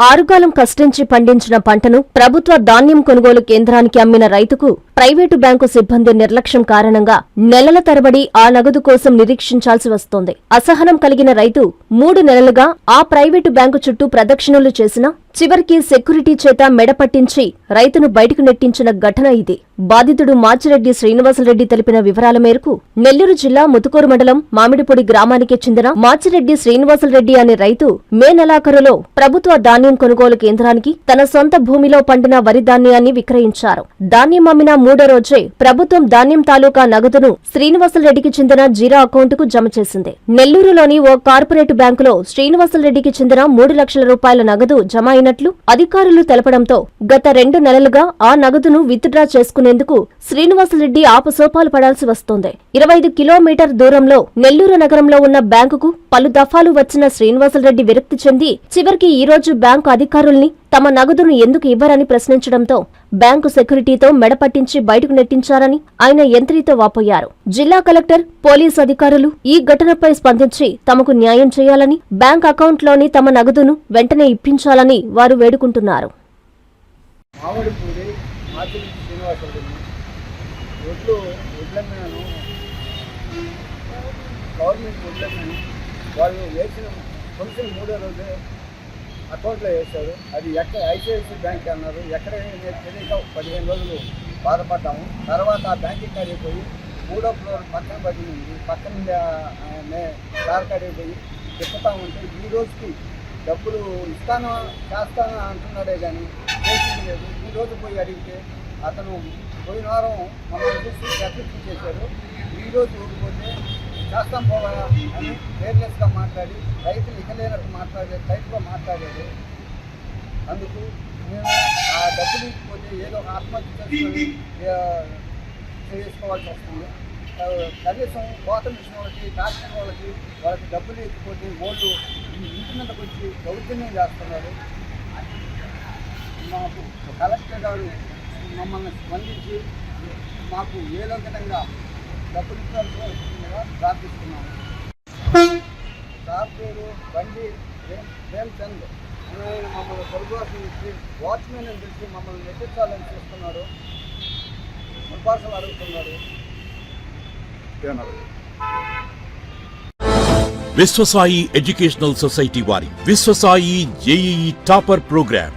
ఆరుగాలం కష్టించి పండించిన పంటను ప్రభుత్వ ధాన్యం కొనుగోలు కేంద్రానికి అమ్మిన రైతుకు ప్రైవేటు బ్యాంకు సిబ్బంది నిర్లక్ష్యం కారణంగా నెలల తరబడి ఆ నగదు కోసం నిరీక్షించాల్సి వస్తోంది. అసహనం కలిగిన రైతు మూడు నెలలుగా ఆ ప్రైవేటు బ్యాంకు చుట్టూ ప్రదక్షిణలు చేసినా చివరికి సెక్యూరిటీ చేత మెడ పట్టించి రైతును బయటకు నెట్టించిన ఘటన ఇది. బాధితుడు మాచిరెడ్డి శ్రీనివాసరెడ్డి తెలిపిన వివరాల మేరకు నెల్లూరు జిల్లా ముతుకూరు మండలం మామిడిపొడి గ్రామానికి చెందిన మాచిరెడ్డి శ్రీనివాసరెడ్డి అనే రైతు మే నెలాఖరులో ప్రభుత్వ ధాన్యం కొనుగోలు కేంద్రానికి తన సొంత భూమిలో పండిన వరి ధాన్యాన్ని విక్రయించారు. ధాన్యం అమ్మిన మూడో రోజే ప్రభుత్వం ధాన్యం తాలూకా నగదును శ్రీనివాసరెడ్డికి చెందిన జీరో అకౌంటుకు జమ చేసింది. నెల్లూరులోని ఓ కార్పొరేట్ బ్యాంకులో శ్రీనివాసరెడ్డికి చెందిన మూడు లక్షల రూపాయల నగదు జమ అయినట్లు అధికారులు తెలపడంతో గత రెండు నెలలుగా ఆ నగదును విత్డ్రా చేసుకునేందుకు శ్రీనివాసరెడ్డి ఆపసోపాలు పడాల్సి వస్తోంది. ఇరవై ఐదు కిలోమీటర్ దూరంలో నెల్లూరు నగరంలో ఉన్న బ్యాంకుకు పలు దఫాలు వచ్చిన శ్రీనివాసరెడ్డి విరక్తి చెంది చివరికి ఈ రోజు బ్యాంకు అధికారుల్ని తమ నగదును ఎందుకు ఇవ్వరని ప్రశ్నించడంతో బ్యాంకు సెక్యూరిటీతో మెడపట్టించి బయటకు నెట్టించారని ఆయన యంత్రితో వాపోయారు. జిల్లా కలెక్టర్ పోలీసు అధికారులు ఈ ఘటనపై స్పందించి తమకు న్యాయం చేయాలని బ్యాంక్ అకౌంట్లోని తమ నగదును వెంటనే ఇప్పించాలని వారు వేడుకుంటున్నారు. వాళ్ళు వేసిన ఫంక్షన్ మూడో రోజే అకౌంట్లో వేశారు. అది ఎక్కడ ఐసిఐసి బ్యాంక్ అన్నారు. ఎక్కడ తెలియక పదిహేను రోజులు బాధపడ్డాము. తర్వాత ఆ బ్యాంకింగ్ కాడికి పోయి మూడో ఫ్లోర్ పక్కన పడింది పక్కన కార్ కాడికి పోయి తిప్పుతా ఉంటే ఈ రోజుకి డబ్బులు ఇస్తాను చేస్తాను అంటున్నాడే కానీ చేసింది లేదు. ఈ రోజు పోయి అడిగితే అతను పోయిన వారం మమ్మల్ని చూసి చేశారు. ఈరోజు చేస్తాం పోవాలా అని కేర్లెస్గా మాట్లాడి రైతులు ఇకలేనట్టు మాట్లాడేది మాట్లాడే టైప్గా అందుకు మేము ఆ డబ్బులు ఇచ్చిపోతే ఏదో ఒక ఆత్మహత్య చేసుకొని చేసుకోవాల్సి వస్తుంది. కనీసం కోత మిషన్ వాళ్ళకి ట్రాక్టర్ వాళ్ళకి వాళ్ళకి డబ్బులు ఇచ్చిపోతే ఓళ్ళు ఇంటి మీదకి వచ్చి దౌర్జన్యం చేస్తున్నారు. మాకు కలెక్టర్ గారు మమ్మల్ని స్పందించి మాకు ఏదో విధంగా డబ్బులు ప్రార్థిస్తున్నాము సార్ పేరు బండి ప్రేమ్ ప్రేమ్చంద్ ఆయన మమ్మల్ని పొరుగువాసం ఇచ్చి వాచ్మెన్ అని తెలిసి మమ్మల్ని నెట్టించాలని చూస్తున్నాడు ఉపాసలు అడుగుతున్నాడు విశ్వసాయి ఎడ్యుకేషనల్ సొసైటీ వారి Vishwasai JEE topper programme.